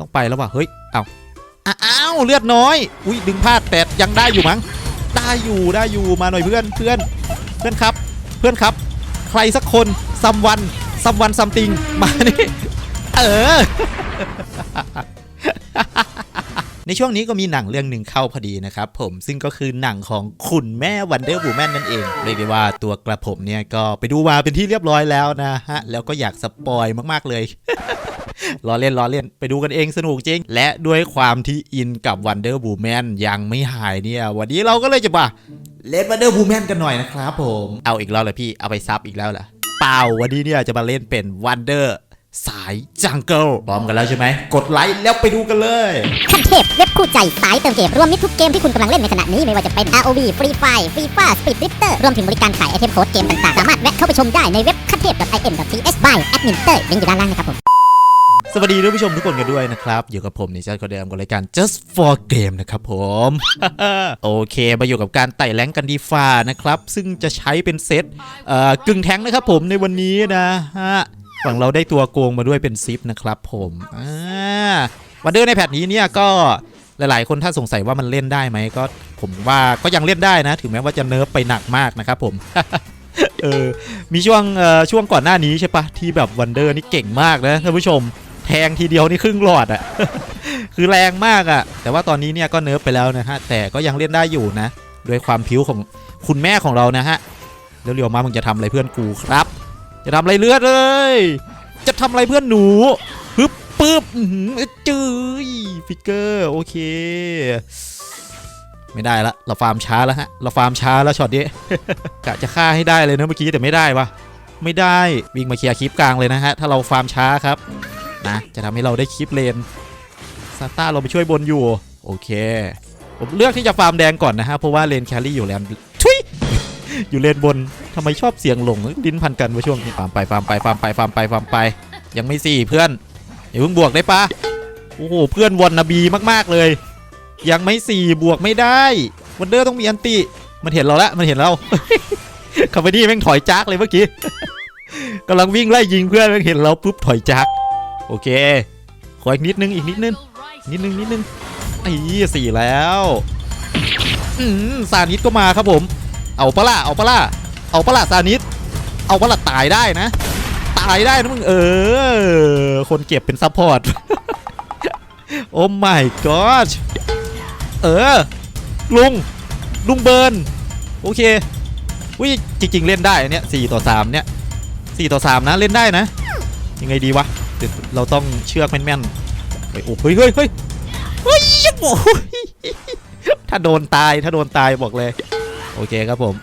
ต้องไปแล้วว่ะเฮ้ยเอาอ้าวเลือดน้อย อุ้ยดึงพลาดแต่ยังได้อยู่มั้งได้อยู่ได้อยู่มาหน่อยเพื่อนเพื่อนเพื่อนครับ เพื่อนครับ ใครสักคนซัมวันซัมวันซัมติงมานี่เออในช่วงนี้ก็มีหนังเรื่องหนึ่งเข้าพอดีนะครับผมซึ่งก็คือหนังของคุณแม่วันเดอร์ w ูแมนนั่นเอง เรียกได้ว่าตัวกระผมเนี่ยก็ไปดูมาเป็นที่เรียบร้อยแล้วนะฮะ แล้วก็อยากสปอยมาก ๆ เลย ล้อเล่นล้อเล่นไปดูกันเองสนุกจริง และด้วยความที่อินกับ Wonder Woman ยังไม่หายเนี่ย วันนี้เราก็เลยจะมาเล่น Wonder Woman กันหน่อยนะครับผม เอาอีกแล้วเหรอพี่เอาไปซับอีกแล้วเหรอเปล่าวันนี้เนี่ยจะมาเล่นเป็น Wonder สายจังเกิลพร้อมกันแล้วใช่ไหม กดไลค์แล้วไปดูกันเลยขั้นเทพเว็บคู่ใจสายเติมเกมรวมมิตรทุกเกมที่คุณกำลังเล่นในขณะนี้ไม่ว่าจะเป็น ROV Free Fire FIFA Speed Drifter รวมถึงบริการขายไอเทมโค้ดเกมต่างๆ สามารถแวะเข้าไปชมได้ในเว็บขั้นเทพ .im.th by admin เตอร์ลิงก์อยู่ด้านล่างนะครับผม สวัสดีท่านผู้ชมทุกคนกันด้วยนะครับอยู่กับผมนิชัดคนเดิมกับรายการ just for game นะครับผม โอเคมาอยู่กับการไต่แรงกันดีฟ้านะครับ ซึ่งจะใช้เป็นเซตเอ่อกึ่งแท้งนะครับผมในวันนี้นะฮะฝั่งเราได้ตัวโกงมาด้วยเป็นซิปนะครับผมอ่าวันเดอร์ในแพทนี้เนี่ยก็หลาย ๆ คนถ้าสงสัยว่ามันเล่นได้ไหมก็ผมว่าก็ยังเล่นได้นะ ถึงแม้ว่าจะเนิร์ฟไปหนักมากนะครับผมเออมีช่วงเอ่อช่วงก่อนหน้านี้ใช่ปะที่แบบวันเดอร์นี่เก่งมากนะท่านผู้ชม แทงทีเดียวนี่ครึ่งหลอดอะคือแรงมากอะแต่ว่าตอนนี้เนี่ยก็เนิร์ฟไปแล้วนะฮะ แต่ก็ยังเล่นได้อยู่นะ ด้วยความผิวของคุณแม่ของเรานะฮะ เร็วๆมา มึงจะทำอะไรเพื่อนกูครับ จะทำอะไรเลือดเลย จะทำอะไรเพื่อนหนูฮึบปึ๊บอื้อหือจื้ยฟิกเกอร์ โอเค ไม่ได้ละเราฟาร์มช้าแล้วฮะ เราฟาร์มช้าแล้วช็อตนี้กะจะฆ่าให้ได้เลยนะเมื่อกี้แต่ไม่ได้วะไม่ได้วิ่งมาเคลียร์คลิปกลางเลยนะฮะ ถ้าเราฟาร์มช้าครับ นะ จะทำให้เราได้คลิปเลนซาต้าเราไปช่วยบนอยู่ โอเค ผมเลือกที่จะฟาร์มแดงก่อนนะฮะ เพราะว่าเลนแครี่อยู่แลนทุยอยู่เลนบนทำไมชอบเสียงหลงดิ้นพันกันมาช่วงนี้ฟาร์มไปฟาร์มไปฟาร์มไปฟาร์มไปฟาร์มไป ยังไม่สี่เพื่อนอย่าเพิ่งบวกได้ปะโอ้โหเพื่อนวนนาบีมากๆเลย ยังไม่สี่บวกไม่ได้วันเดอร์ต้องมีอันติมันเห็นเราล้วมันเห็นเราคาเฟนี่แม่งถอยจักเลยเมื่อกี้กำลังวิ่งไล่ยิงเพื่อนแม่งเห็นเราปุ๊บถอยจัก โอเค ขออีกนิดนึงอีกนิดนึง นิดนึงนิดนึงไอ้สี่แล้วอืมซานิสก็มาครับผม เอาปะล่ะเอาปะล่ะเอาปะล่ะซานิสเอาปะล่ะตายได้นะ ตายได้นะมึงเออ คนเก็บเป็นซัพพอร์ต โอ้ my god เออ ลุง ลุงเบิร์น โอเควิจริง ๆ เล่นได้เนี้ยสี่ต่อสามเนี้ยสี่ต่อสามนะ เล่นได้นะ ยังไงดีวะ เราต้องเชือกแม่นๆเฮ้ยโอ้เฮ้ยเฮ้ยเฮ้ยเฮ้ยโอ้ยถ้าโดนตายถ้าโดนตายบอกเลย โอเคครับผม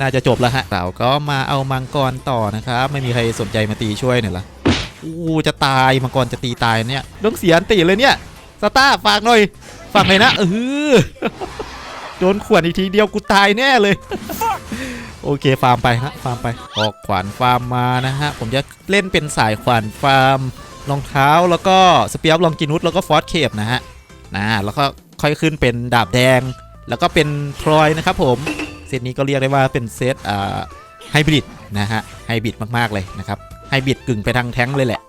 น่าจะจบแล้วฮะเราก็มาเอามังกรต่อนะครับ ไม่มีใครสนใจมาตีช่วยหน่ยละอู้จะตายมังกรจะตีตายเนี่ยต้องเสียอันตีเลยเนี่ยสตาร์ฝากหน่อยฝากหน่อยนะเออโดนขวดอีกทีเดียวกูตายแน่เลย โอเคฟาร์มไปฮะฟาร์มไปออกขวานฟาร์มมานะฮะผมจะเล่นเป็นสายขวานฟาร์มรองเท้าแล้วก็สเปียร์ลองกินุสแล้วก็ฟอสเคปนะฮะนะแล้วก็ค่อยขึ้นเป็นดาบแดง แล้วก็เป็นทรอยนะครับผมเซตนี้ก็เรียกได้ว่าเป็นเซตอ่าไฮบริดนะฮะไฮบริดมากๆเลยนะครับไฮบริดกึ่งไปทางแท้งเลยแหละ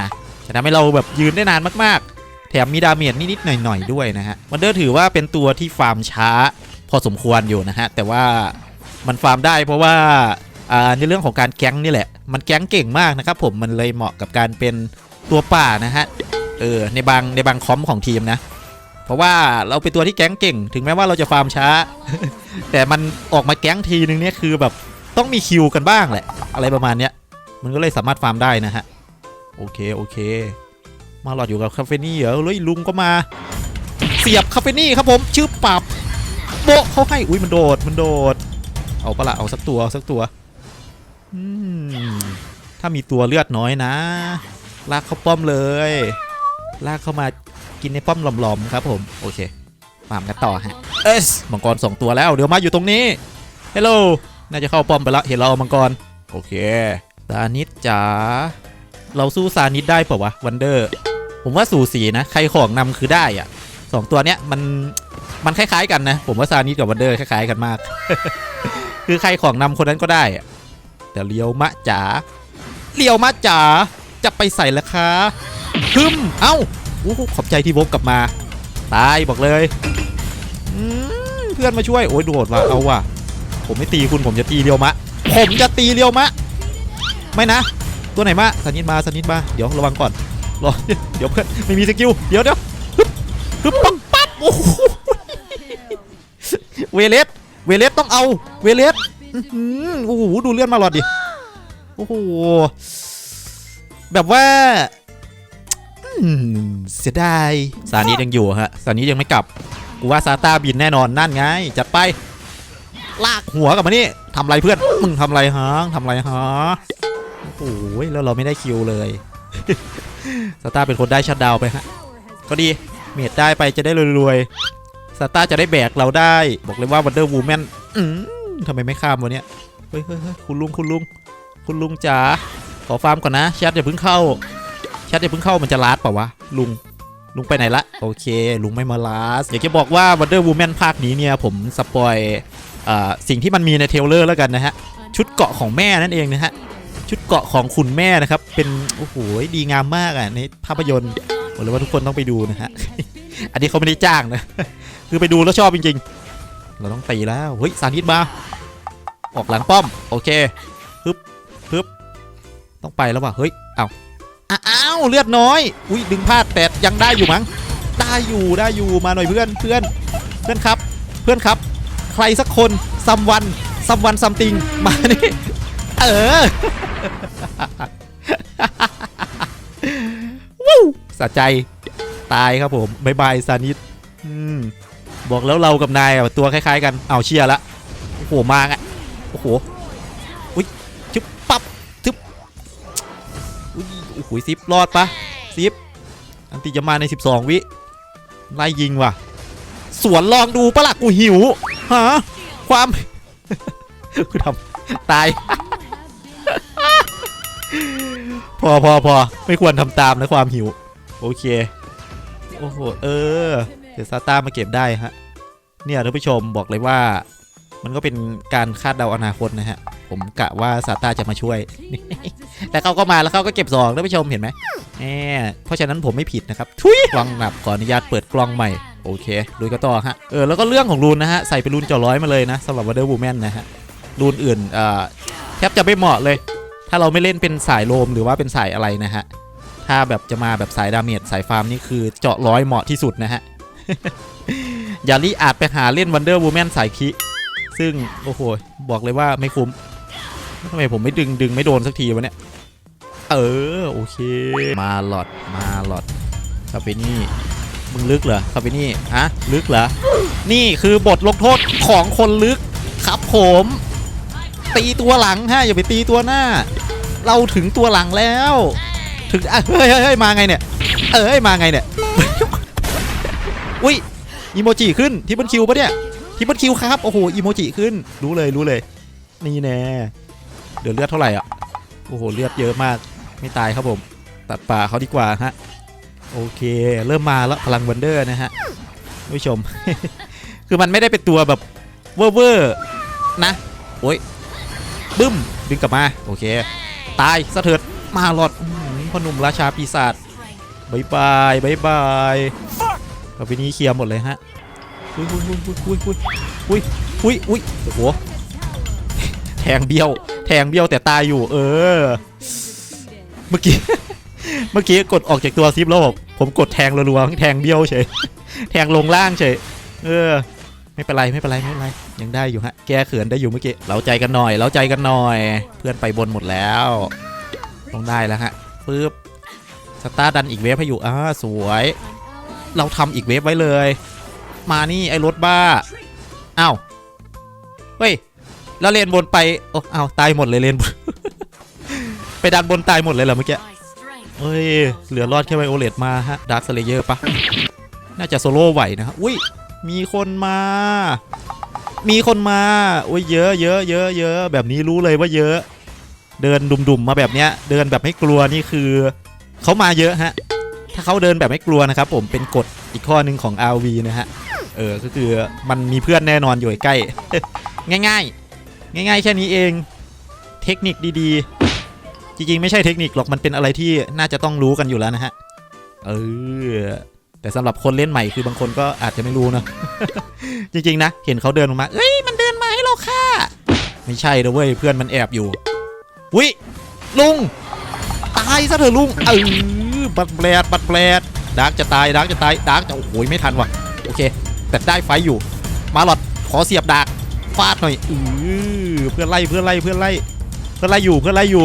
นะจะทำให้เราแบบยืนได้นานมากๆ แถมมีดาเมจนิดๆหน่อยๆด้วยนะฮะวันเดอร์ถือว่าเป็นตัวที่ฟาร์มช้าพอสมควรอยู่นะฮะแต่ว่า มันฟาร์มได้เพราะว่าในเรื่องของการแก๊งนี่แหละ มันแก๊งเก่งมากนะครับผมมันเลยเหมาะกับการเป็นตัวป่านะฮะเออในบางในบางคอมของทีมนะ เพราะว่าเราเป็นตัวที่แก๊งเก่ง ถึงแม้ว่าเราจะฟาร์มช้า แต่มันออกมาแก๊งทีนึงเนี่ยคือแบบต้องมีคิวกันบ้างแหละ อะไรประมาณเนี้ยมันก็เลยสามารถฟาร์มได้นะฮะโอเคโอเค มาหลอดอยู่กับคาเฟนี่เหรอเฮ้ยลุงก็มา เสียบคาเฟนี่ครับผมชื่อปรับโบเขาให้อุ้ยมันโดดมันโดด เอาปะละเอาสักตัวเอาสักตัวอืมถ้ามีตัวเลือดน้อยนะ ลากเข้าป้อมเลย ลากเข้ามากินในป้อมหลอมๆครับผมโอเคฟาร์มกันต่อฮะเอสมังกรสองตัวแล้วเดี๋ยวมาอยู่ตรงนี้เฮลโลน่าจะเข้าป้อมไปละเห็นเราเอามังกรโอเคซานิดจ๋าเราสู้ซานิดได้เปล่าวะวันเดอร์ผมว่าสูสีนะ ใครของนำคือได้อะสองตัวเนี้ยมันมันคล้ายๆกันนะ ผมว่าซานิดกับวันเดอร์คล้ายๆกันมาก คือใครของนำคนนั้นก็ได้แต่เลียวมะจ๋าเลียวมะจ๋าจะไปใส่ละคะฮึมเอ้าอู้ขอบใจที่วกกลับมา ตายบอกเลยเพื่อนมาช่วยโอ้ยโดดว่ะเอาว่ะผมไม่ตีคุณผมจะตีเรียวมะ ผมจะตีเรียวมะ ไม่นะ ตัวไหนมาสันนิดมาสันนิดมาเดี๋ยวระวังก่อนรอเดี๋ยวเพื่อนไม่มีสกิลเดี๋ยวเดี๋ยวฮึบฮึบปั๊บปั๊บโอ้โหเวเลสเวเลสต้องเอา เวเลสโอ้โหดูเลื่อนมาหลอดดิ โอ้โห แบบว่าเสียดายซานิยังอยู่ฮะซานิยังไม่กลับ กูว่าซาต้าบินแน่นอนนั่นไง จัดไป ลากหัวกับมานี่ทำไรเพื่อน มึงทำไรฮะทำไรฮะโอ้โหแล้วเราไม่ได้คิวเลยซาต้าเป็นคนได้ชัดดาวไปฮะ ก็ดี เมดได้ไปจะได้รวยๆซาต้าจะได้แบกเราได้ บอกเลยว่าวันเดอร์วูแมน ทำไมไม่ข้ามวะเนี่ยเฮ้ยเฮ้ยเฮ้ยคุณลุงคุณลุงคุณลุงจ๋าขอฟาร์มก่อนนะแชทอย่าเพิ่งเข้าแชทอย่าเพิ่งเข้ามันจะลาดเปล่าวะลุงลุงไปไหนละโอเค ลุงไม่มาลาสอยากจะบอกว่า Wonder Woman ภาคนี้เนี่ย ผมสปอยอสิ่งที่มันมีในเทลเลอร์แล้วกันนะฮะ ชุดเกราะของแม่นั่นเองนะฮะ ชุดเกราะของคุณแม่นะครับ เป็น โอ้โห ดีงามมากอะ ในภาพยนตร์บอกเลยว่าทุกคนต้องไปดูนะฮะ อันนี้เขาไม่ได้จ้างนะ คือไปดูแล้วชอบจริงๆ เราต้องตีแล้วเฮ้ยสาธิตมา ออกหลังป้อม โอเคฮึบฮึบต้องไปแล้วว่ะเฮ้ยเอาอ้าวเลือดน้อย อุ้ยดึงพลาดแต่ยังได้อยู่มั้งได้อยู่ได้อยู่มาหน่อยเพื่อนเพื่อนเพื่อนครับ เพื่อนครับ ใครสักคนซัมวันซัมวันซัมติงมานี่เออวู้สะใจตายครับผมบายบายซานิดอืม บอกแล้วเรากับนายตัวคล้ายๆ กันเอาเชียร์ละโอ้โหมาอะโอ้โหอุ้ยชึบปับชึบอุ้ยโอ้โหซิปรอดปะซิปอันติจะมาใน 12 วิไล่ยิงว่ะ สวนลองดูปะล่ะกูหิวฮะความกูทำตาย พอพอพอไม่ควรทำตามนะความหิว โอเค โอ้โห เออ เดี๋ยวซาต้ามาเก็บได้ฮะ เนี่ยท่านผู้ชมบอกเลยว่า มันก็เป็นการคาดเดาอนาคตนะฮะ ผมกะว่าซาต้าจะมาช่วย แต่เขาก็มาแล้วเขาก็เก็บสองท่านผู้ชมเห็นไหมแหมเพราะฉะนั้นผมไม่ผิดนะครับ ทุยกล้องหนับขออนุญาตเปิดกล้องใหม่โอเคลุยก็ต่อฮะ เออ แล้วก็เรื่องของรูนนะฮะ ใส่เป็นรูนจอร้อยมาเลยนะสำหรับวัเดอร์บูแมนนะฮะ รูนอื่นเอ่อแทบจะไม่เหมาะเลย ถ้าเราไม่เล่นเป็นสายโลมหรือว่าเป็นสายอะไรนะฮะ ถ้าแบบจะมาแบบสายดาเมจสายฟาร์มนี่คือเจาะร้อยเหมาะที่สุดนะฮะ ย่ารีอาจไปหาเล่นวันเดอร์วูแมนสายคิ ซึ่ง โอ้โห บอกเลยว่าไม่คุ้มทำไมผมไม่ดึงดึงไม่โดนสักทีวะเนี่ย เออ โอเค มาหลอดมาหลอดคาเฟนี่มึงลึกเหรอคาเฟนี่ฮะลึกเหรอ นี่คือบทลงโทษของคนลึกครับผม ตีตัวหลังฮะอย่าไปตีตัวหน้า เราถึงตัวหลังแล้ว ถึงเฮ้ยเฮ้ยเฮ้ยมาไงเนี่ย เอ้ยมาไงเนี่ย อุ้ยอีโมจิขึ้นที่บนคิวปะเนี่ยที่บนคิวครับ โอ้โหอีโมจิขึ้น รู้เลยรู้เลย นี่แน่เดี๋ยวเลือดเท่าไหร่อะ โอ้โห เลือดเยอะมาก ไม่ตายครับผม ตัดป่าเขาดีกว่าฮะ โอเค เริ่มมาแล้วพลังวันเดอร์นะฮะท่านผู้ชม คือมันไม่ได้เป็นตัวแบบเวอร์เวอร์นะ โอ้ย บึ้ม ดึงกลับมา โอเค ตายสะเถิดมาหลอดอื้อหือพอหนุ่มราชาปีศาจบายบายบายบาย ต่อไปนี้เคลียร์หมดเลยฮะอุ้ยอุ้ยอุ้ยอุ้ยอุ้ยอุ้ยอุ้ยโอ้โหแทงเบี้ยว แทงเบี้ยวแต่ตายอยู่ เออ เมื่อกี้ เมื่อกี้กดออกจากตัวซิปแล้วผมผมกดแทงรัวๆแทงเบี้ยวเฉย แทงลงล่างเฉย เออ ไม่เป็นไรไม่เป็นไรไม่เป็นไร ยังได้อยู่ฮะ แก้เขินได้อยู่เมื่อกี้ เราใจกันหน่อย เราใจกันหน่อย เพื่อนไปบนหมดแล้ว ต้องได้แล้วฮะปึ๊บ สตาร์ดันอีกเวฟให้อยู่ อ่า สวย เราทำอีกเวฟไว้เลย มานี่ไอ้รถบ้าอ้าวเฮ้ยแล้วเลนบนไปโอ้อ้าวตายหมดเลยเลนบนไปดันบนตายหมดเลยเหรอเมื่อกี้เฮ้ยเหลือรอดแค่ไวโอเลตมาฮะดาร์คสเลเยอร์ปะน่าจะโซโล่ไหวนะครับอุ้ยมีคนมา มีคนมาโอ้ยเยอะเยอะเยอะเยอะแบบนี้รู้เลยว่าเยอะ เดินดุมๆมาแบบเนี้ย เดินแบบไม่กลัวนี่คือเขามาเยอะฮะ ถ้าเขาเดินแบบไม่กลัวนะครับผมเป็นกฎอีกข้อหนึ่งของ RV นะฮะ เออ ก็คือมันมีเพื่อนแน่นอนอยู่ใกล้ ง่ายๆ ง่ายๆ แค่นี้เอง เทคนิคดีๆ จริงๆ ไม่ใช่เทคนิคหรอก มันเป็นอะไรที่น่าจะต้องรู้กันอยู่แล้วนะฮะ เออ แต่สำหรับคนเล่นใหม่คือบางคนก็อาจจะไม่รู้นะ จริงๆ นะ เห็นเขาเดินมา เอ้ย มันเดินมาให้เราฆ่าไม่ใช่นะเว้ย เพื่อนมันแอบอยู่ วิลุง ตายซะเถอะลุง เออ บัดแปลดบัดแปลดดาร์กจะตายดาร์กจะตายดาร์กจะโอ้โหไม่ทันว่ะโอเค แต่ได้ไฟอยู่ มาหลอดขอเสียบดาร์กฟาดหน่อยเออเพื่อนไล่เพื่อนไล่เพื่อนไล่เพื่อนไล่อยู่เพื่อนไล่อยู่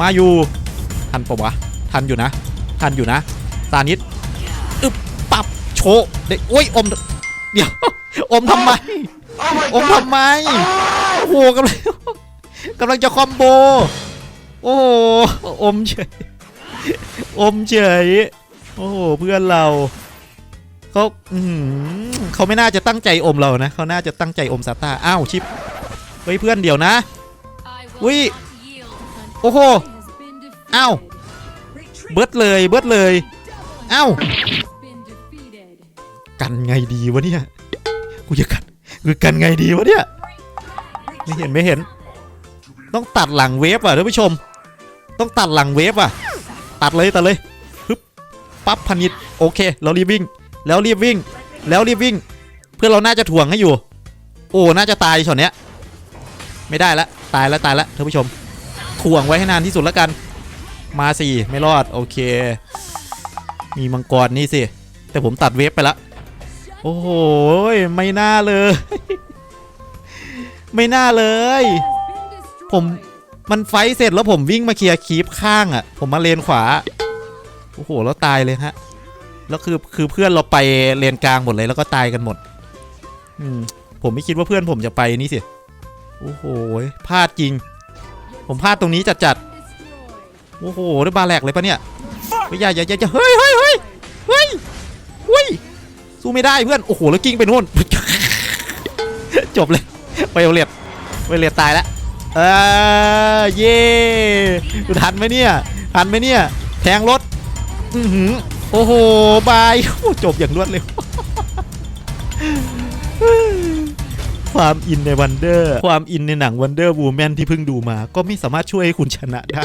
มาอยู่ ทันปะวะทันอยู่นะ ทันอยู่นะตานิดอึบปับโชเด็กโอ้ยอมเดี๋ยวอมทำไมอมทำไมโอ้โหกำลังกำลังจะคอมโบ โอ้โหอมเฉย อมเฉย โอ้โหเพื่อนเราเขาอื้อหือเขาไม่น่าจะตั้งใจอมเรานะเขาน่าจะตั้งใจอมซาต้าอ้าวชิปเฮ้ยเพื่อนเดี๋ยวนะวิโอ้โหอ้าวเบิดเลยเบิดเลยอ้าวกันไงดีวะเนี่ยกูจะกันคือกันไงดีวะเนี่ยไม่เห็นไม่เห็น ต้องตัดหลังเวฟอะท่านผู้ชม ต้องตัดหลังเวฟอะ ตัดเลยตัดเลยฮึบปั๊บพนิดโอเค เรารีบวิ่ง แล้วรีบวิ่ง แล้วรีบวิ่ง เพื่อนเราน่าจะถ่วงให้อยู่ โอ้น่าจะตายช็อตเนี้ย ไม่ได้ละตายแล้วตายแล้วท่านผู้ชมถ่วงไว้ให้นานที่สุดแล้วกัน มาสี่ไม่รอดโอเค มีมังกรนี่สิ แต่ผมตัดเวฟไปละโอ้โหไม่น่าเลย ไม่น่าเลย ผม มันไฟเสร็จแล้วผมวิ่งมาเคลียร์คีปข้างอะ่ะ ผมมาเลนขวา โอ้โห แล้วตายเลยฮะ แล้วคือคือเพื่อนเราไปเลนกลางหมดเลยแล้วก็ตายกันหมด อืม ผมไม่คิดว่าเพื่อนผมจะไปนี่สิ โอ้โห พลาดจริง ผมพลาดตรงนี้จัดจัดๆโอ้โหได้บาแหลกเลยปะเนี่ยเฮ้ยอย่าอย่าอย่าอย่าเฮ้ยเฮ้ยเฮ้ยเฮ้ยเฮ้ยสู้ไม่ได้เพื่อน โอ้โห แล้วกิ้งไปโน่น จบเลยไปเอาเลียดไปเลียดตายแล้ว เออเย่ทันไหมเนี่ยทันไหมเนี่ย แทงรถอือหือโอ้โหบายจบอย่างรวดเร็วความอินในวันเดอร์ความอินในหนังวันเดอร์วูแมนที่เพิ่งดูมา ก็ไม่สามารถช่วยให้คุณชนะได้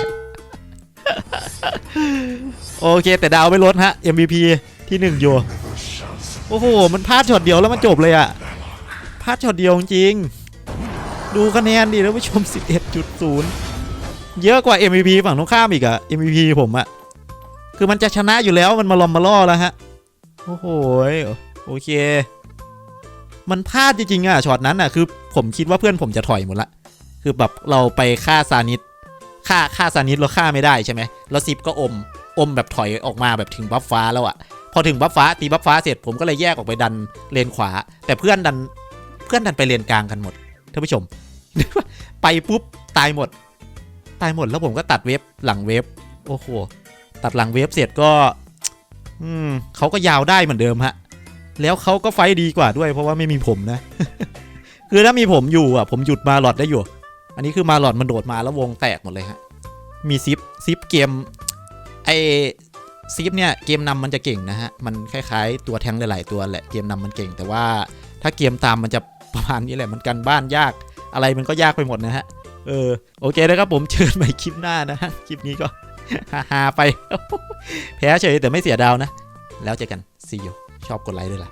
โอเค แต่ดาวไม่ลดฮะ MVP ที่หนึ่งอยู่ โอ้โห มันพลาดช็อตเดียวแล้วมันจบเลยอะพลาดช็อตเดียวจริง ดูคะแนนดิท่านผู้ชม 11.0 เยอะกว่า MVP ฝั่งตรงข้ามอีกอะ MVP ผมอะคือมันจะชนะอยู่แล้วมันมาลอมมาล่อแล้วฮะ โอ้โหโอเค มันพลาดจริงๆอะช็อตนั้นอะคือผมคิดว่าเพื่อนผมจะถอยหมดละ คือแบบเราไปฆ่าซานิดฆ่าฆ่าซานิดเราฆ่าไม่ได้ใช่ไหมแล้วซิปก็อมอมแบบถอยออกมาแบบถึงบัฟฟ้าแล้วอะพอถึงบัฟฟ้าตีบัฟฟ้าเสร็จผมก็เลยแยกออกไปดันเลนขวา แต่เพื่อนดันเพื่อนดันไปเลนกลางกันหมด ท่านผู้ชม ไปปุ๊บตายหมด ตายหมดแล้วผมก็ตัดเวฟหลังเวฟโอ้โหตัดหลังเวฟเสร็จก็ อืมเขาก็ยาวได้เหมือนเดิมฮะ แล้วเขาก็ไฟดีกว่าด้วย เพราะว่าไม่มีผมนะ คือถ้ามีผมอยู่อะ ผมหยุดมาหลอดได้อยู่ อันนี้คือมาหลอดมันโดดมาแล้ววงแตกหมดเลยฮะ มีซิปซิปเกมไอซิปเนี่ยเกมนำมันจะเก่งนะฮะ มันคล้ายๆตัวแทงหลาย ๆ ตัวแหละ เกมนำมันเก่ง แต่ว่าถ้าเกมตามมันจะ ประมาณนี้แหละมันกันบ้านยากอะไรมันก็ยากไปหมดนะฮะ เออโอเคนะครับผมเชิญใหม่คลิปหน้านะฮะคลิปนี้ก็ฮาๆไป แพ้เฉยแต่ไม่เสียดาวนะ แล้วเจอกัน see you ชอบกดไลค์ด้วยล่ะ